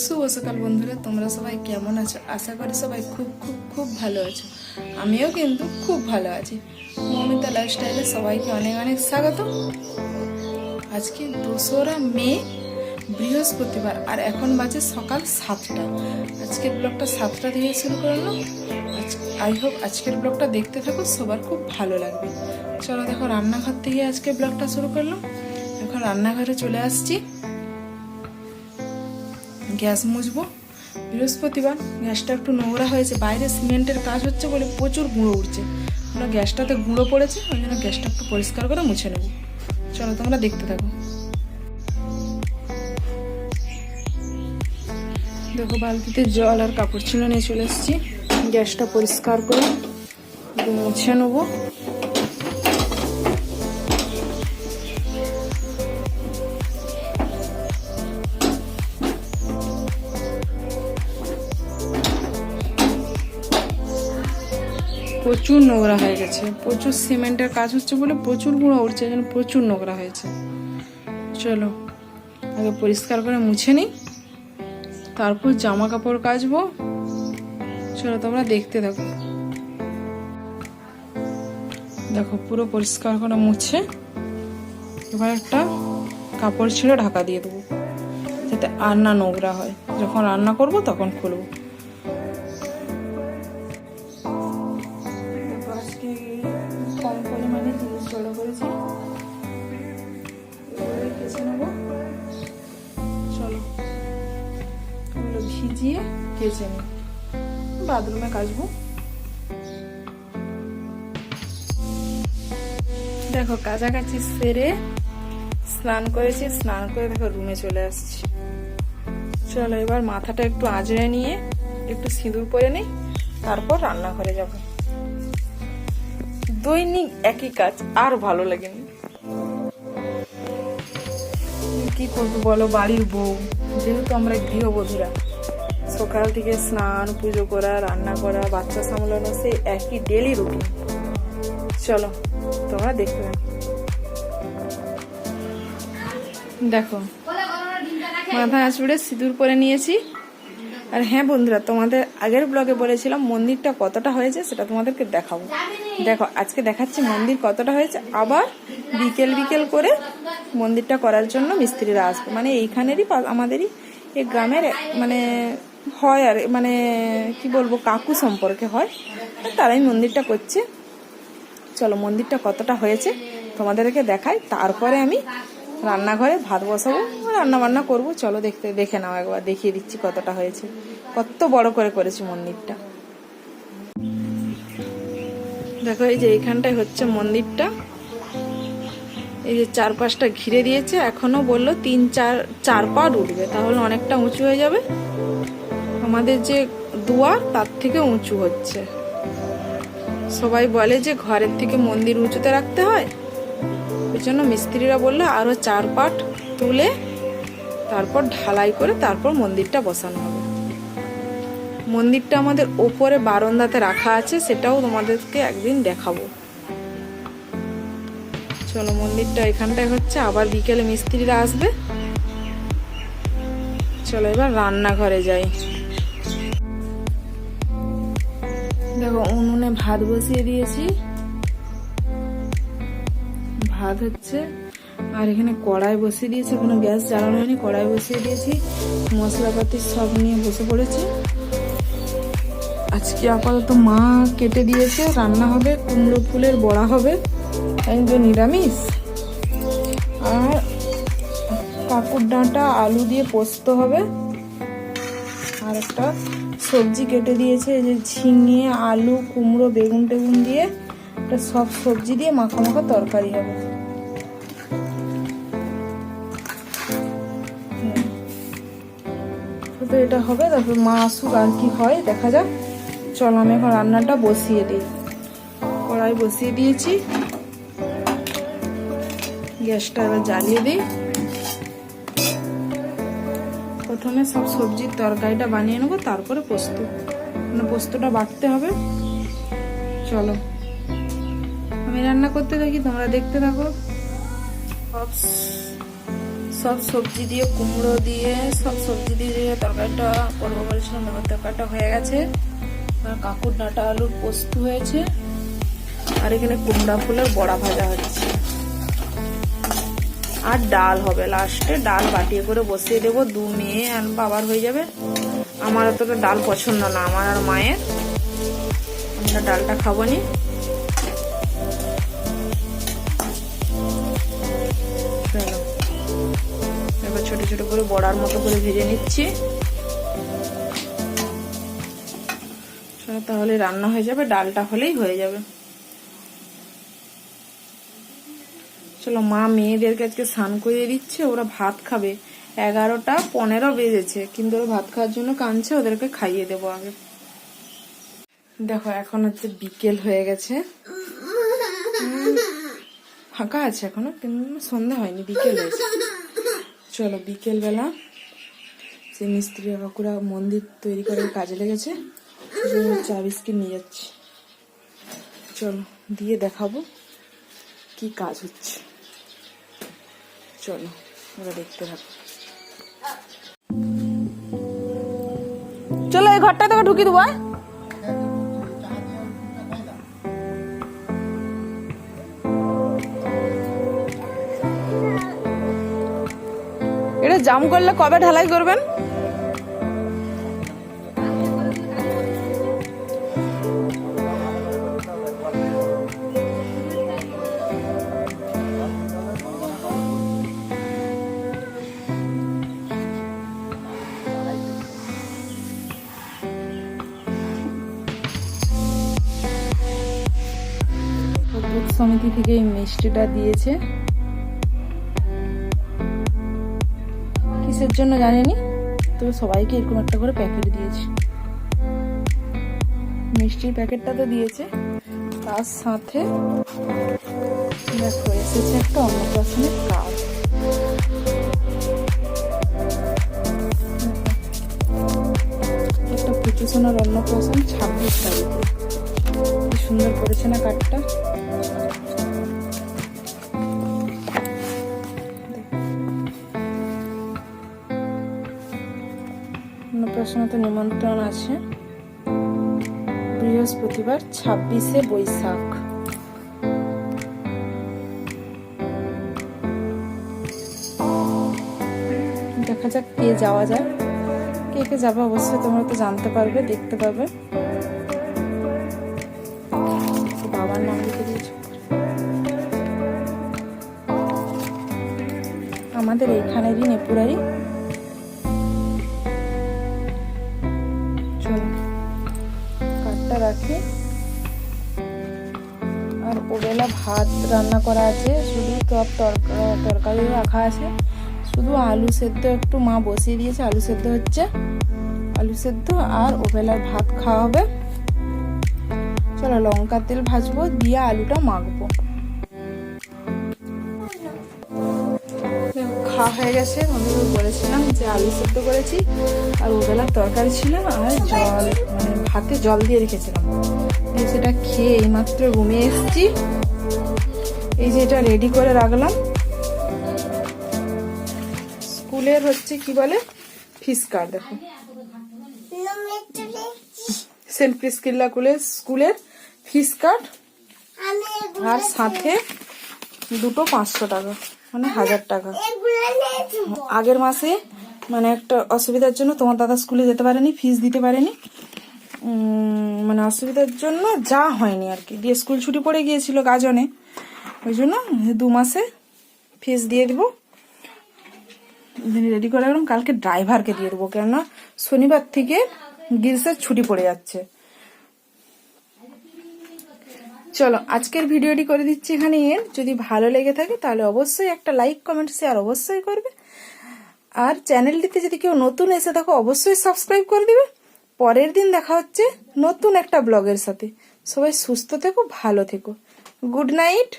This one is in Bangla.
শুভ সকাল বন্ধুরা, তোমরা সবাই কেমন আছো? আশা করি সবাই খুব খুব খুব ভালো আছো। আমিও কিন্তু খুব ভালো আছি। মমিতা লাইফস্টাইলে সবাইকে অনেক অনেক স্বাগত। আজকে দোসরা মে, বৃহস্পতিবার, আর এখন বাজে সকাল সাতটা। আজকের ব্লগটা সাতটা থেকে শুরু করলাম। আই হোপ আজকের ব্লগটা দেখতে থাকো, সবার খুব ভালো লাগবে। চলো দেখো, রান্নাঘর থেকে আজকে ব্লগটা শুরু করলাম। এখন রান্নাঘরে চলে আসছি। গ্যাস মুছবো। বৃহস্পতিবার গ্যাসটা একটু নোংরা হয়েছে, বাইরে সিমেন্টের কাজ হচ্ছে বলে প্রচুর গুঁড়ো উঠছে। ওরা গ্যাসটাতে গুঁড়ো পড়েছে, ওই জন্য গ্যাসটা একটু পরিষ্কার করে মুছে নেব। চলো তোমরা দেখতে থাকো। দেখো, বালতিতে জল আর কাপড় ছিল নিয়ে চলে এসেছি। গ্যাসটা পরিষ্কার করে মুছে নেব। প্রচুর নোংরা হয়ে গেছে। প্রচুর সিমেন্টের কাজ হচ্ছে বলে প্রচুর গুঁড়ো উঠছে, যেন প্রচুর নোংরা হয়েছে। চলো, আগে পরিষ্কার করে মুছে নিই। তারপর জামা কাপড় কাচবো। চলো তোমরা দেখতে থাকো। দেখো, পুরো পরিষ্কার করে মুছে। এবার একটা কাপড় ছিঁড়ে ঢাকা দিয়ে দেবো, যাতে আর না নোংরা হয়। যখন রান্না করব তখন খুলবো। এগুলো ভিজিয়ে কেচে নিই বাথরুমে কাচবো। দেখো, কাছাকাছি সেরে স্নান করেছি, স্নান করে দেখো রুমে চলে আসছি। চলো এবার মাথাটা একটু আঁচড়ে নিয়ে একটু সিঁদুর পরে নিই, তারপর রান্নাঘরে যাব। দৈনিক একই কাজ, আর ভালো লাগেনি। কি করব বলো, বাড়ির বউ, যেহেতু আমরা গৃহবধূরা। সকাল থেকে স্নান, পুজো করা, রান্না করা, বাচ্চা সামলানো, সেই একই ডেলি রুটিন চলো, তোমরা থাকো। দেখো, মাথা আঁচড়ে সিঁদুর পরে নিয়েছি। আর হ্যাঁ বন্ধুরা, তোমাদের আগের ব্লগে বলেছিলাম মন্দিরটা কতটা হয়েছে, সেটা তোমাদেরকে দেখাবো। দেখো, আজকে দেখাচ্ছি মন্দির কতটা হয়েছে। আবার বিকেল বিকেল করে মন্দিরটা করার জন্য মিস্ত্রিরা আসবে। মানে এইখানেরই আমাদেরই এই গ্রামের মানে হয় আর মানে কি বলব, কাকু সম্পর্কে হয়। তারাই মন্দিরটা করছে। চলো, মন্দিরটা কতটা হয়েছে তোমাদেরকে দেখাই। তারপরে আমি রান্নাঘরে ভাত বসাবো রান্না বান্না করব। চলো দেখতে, দেখে নাও একবার, দেখিয়ে দিচ্ছি কতটা হয়েছে। কত বড় করে করেছি মন্দিরটা। দেখো, এই যে এইখানটায় হচ্ছে মন্দিরটা। এই যে চারপাশটা ঘিরে দিয়েছে। এখনও বলল তিন, চার চার পা উঠবে তাহলে অনেকটা উঁচু হয়ে যাবে। আমাদের যে দুয়ার তার থেকে উঁচু হচ্ছে। সবাই বলে যে ঘরের থেকে মন্দির উঁচুতে রাখতে হয়। ওই জন্য মিস্ত্রিরা বলল, আরও চার পাট তুলে তারপর ঢালাই করে তারপর মন্দিরটা বসানো হবে। মন্দিরটা আমাদের ওপরে বারান্দাতে রাখা আছে, সেটাও তোমাদেরকে একদিন দেখাবো। চলো, মন্দিরটা এখানটায় হচ্ছে, আবার বিকেলে মিস্ত্রিরা আসবে। চলো, এবার রান্নাঘরে যাই। দেখো, উনুনে ভাত বসিয়ে দিয়েছি। ভাত হচ্ছে, আর এখানে কড়াই বসিয়ে দিয়েছি, কোনো গ্যাস জ্বালানো হয়নি, কড়াই বসিয়ে দিয়েছি। মশলাপাতি সব নিয়ে বসে পড়েছি। আজকে আপাতত মা কেটে দিয়েছে, রান্না হবে, কুমড়ো ফুলের বড়া হবে একদম নিরামিষ। আর কাকুর ডাঁটা, আলু দিয়ে পোস্ত হবে। আর একটা সবজি কেটে দিয়েছে যে ঝিঙে, আলু, কুমড়ো, বেগুন টেগুন দিয়ে একটা সব সবজি দিয়ে মাখা মাখা তরকারি হবে। তো এটা হবে, তারপর মা আসুক আর কি হয়, দেখা যাক। চল আমি এখন রান্নাটা বসিয়ে দিই। কড়াই বসিয়ে দিয়েছি। গ্যাসটা এবার জ্বালিয়ে দিই। প্রথমে সব সবজির তরকারিটা বানিয়ে নেব, তারপরে পোস্ত। মানে পোস্তটা বাটতে হবে। চলো। আমি রান্না করতে থাকি, তোমরা দেখতে থাকো। সব সব সবজি দিয়ে কুমড়ো দিয়ে, সব সবজি দিয়ে দিয়ে তরকারিটা করব বলেছিলাম, এবার তরকারিটা হয়ে গেছে। আর কাকুর ডাঁটা আলুর পোস্ত হয়েছে। আর এখানে কুমড়া ফুলের বড়া ভাজা হচ্ছে। আর ডাল হবে লাস্টে। ডাল বাটিয়ে করে বসিয়ে দেবো। দু মেয়ে আর বাবার হয়ে যাবে। আমার অতটা ডাল পছন্দ না, আমার আর মায়ের। আমরা ডালটা খাব নি। এবার ছোট ছোট করে বড়ার মতো করে ভেজে নিচ্ছি। তাহলে রান্না হয়ে যাবে, ডালটা হলেই হয়ে যাবে। চলো মা মেয়েদেরকে আজকে স্নান করিয়ে দিচ্ছে, ওরা ভাত খাবে। এগারোটা পনেরো বেজেছে, কিন্তু ওরা ভাত খাওয়ার জন্য কাঁদছে, ওদেরকে খাইয়ে দেবো আগে। দেখো, এখন হচ্ছে বিকেল হয়ে গেছে। ফাঁকা আছে এখনও, কিন্তু সন্ধে হয়নি, বিকেল হয়েছে। চলো বিকেল বেলা সেই মিস্ত্রি কাকুরা মন্দির তৈরি করার কাজে লেগেছে চা বিস্কিট নিয়ে যাচ্ছি। চলো, দিয়ে দেখাবো কি কাজ হচ্ছে। চলো, ওরা দেখতে থাকো চলো, এই ঘরটা তোকে ঢুকিয়ে দেবো। এটা জাম করলে কবে ঢালাই করবেন বুথ থেকে এই মিষ্টিটা দিয়েছে। কিসের জন্য জানেনি? তবে সবাইকে এরকম একটা করে প্যাকেট দিয়েছে। মিষ্টির প্যাকেটটা তো দিয়েছে। তার সাথে দেখো, এসেছে একটা অন্নপ্রাশনের কার্ড একটা পুচু সোনার অন্নপ্রাশন ছাব্বিশ তারিখে। সুন্দর করেছে না কার্ডটা তো নিমন্ত্রণ আছে। বৃহস্পতিবার ছাব্বিশে বৈশাখ। দেখা যাক কে যাওয়া যায়। কে কে যাবে অবশ্যই তোমরা তো জানতে পারবে, দেখতে পাবে। বাবার নাম লিখে আমাদের এইখানেরই নেপুরারি রাখি। আর ওবেলা ভাত রান্না করা আছে, শুধু তরকা- তরকারি রাখা আছে। শুধু আলু সেদ্ধ একটু মা বসিয়ে দিয়েছে, আলু সেদ্ধ হচ্ছে। আলু সেদ্ধ আর ওবেলার ভাত খাওয়া হবে। চলো লঙ্কা তেল ভাজবো, দিয়ে আলুটা মাখবো। খাওয়া হয়ে গেছে। বন্ধুদের বলেছিলাম যে আলু সেদ্ধ করেছি। আর ওবেলার তরকারি ছিল আর জল মানে ভাতে জল দিয়ে রেখেছিলাম। সেটা খেয়ে এইমাত্র রুমে এসেছি। এই যে এটা রেডি করে রাখলাম। স্কুলের হচ্ছে কি বলে? ফিস কার্ড দেখো। সেন্ট প্রিস্কিল্লা স্কুলের স্কুলের ফিস কার্ড। আর সাথে দুটো পাঁচশো টাকা। মানে হাজার টাকা। আগের মাসে মানে একটা অসুবিধার জন্য তোমার দাদা স্কুলে যেতে পারেনি ফিস দিতে পারেনি। মানে অসুবিধার জন্য যা হয়নি আর কি। দিয়ে স্কুল ছুটি পড়ে গিয়েছিল গাজনে। ওই জন্য দু মাসে ফিস দিয়ে দিব। রেডি করে রাখলাম কালকে ড্রাইভারকে দিয়ে দেবো। কেননা শনিবার থেকে গ্রীষ্মের ছুটি পড়ে যাচ্ছে। চলো, আজকের ভিডিওটি করে দিচ্ছি এখানে। এর যদি ভালো লেগে থাকে, তাহলে অবশ্যই একটা লাইক কমেন্ট শেয়ার অবশ্যই করবে। আর চ্যানেলটিতে যদি কেউ নতুন এসে থাকো, অবশ্যই সাবস্ক্রাইব করে দিবে। পরের দিন দেখা হচ্ছে নতুন একটা ব্লগের সাথে। সবাই সুস্থ থেকো, ভালো থেকো। Good night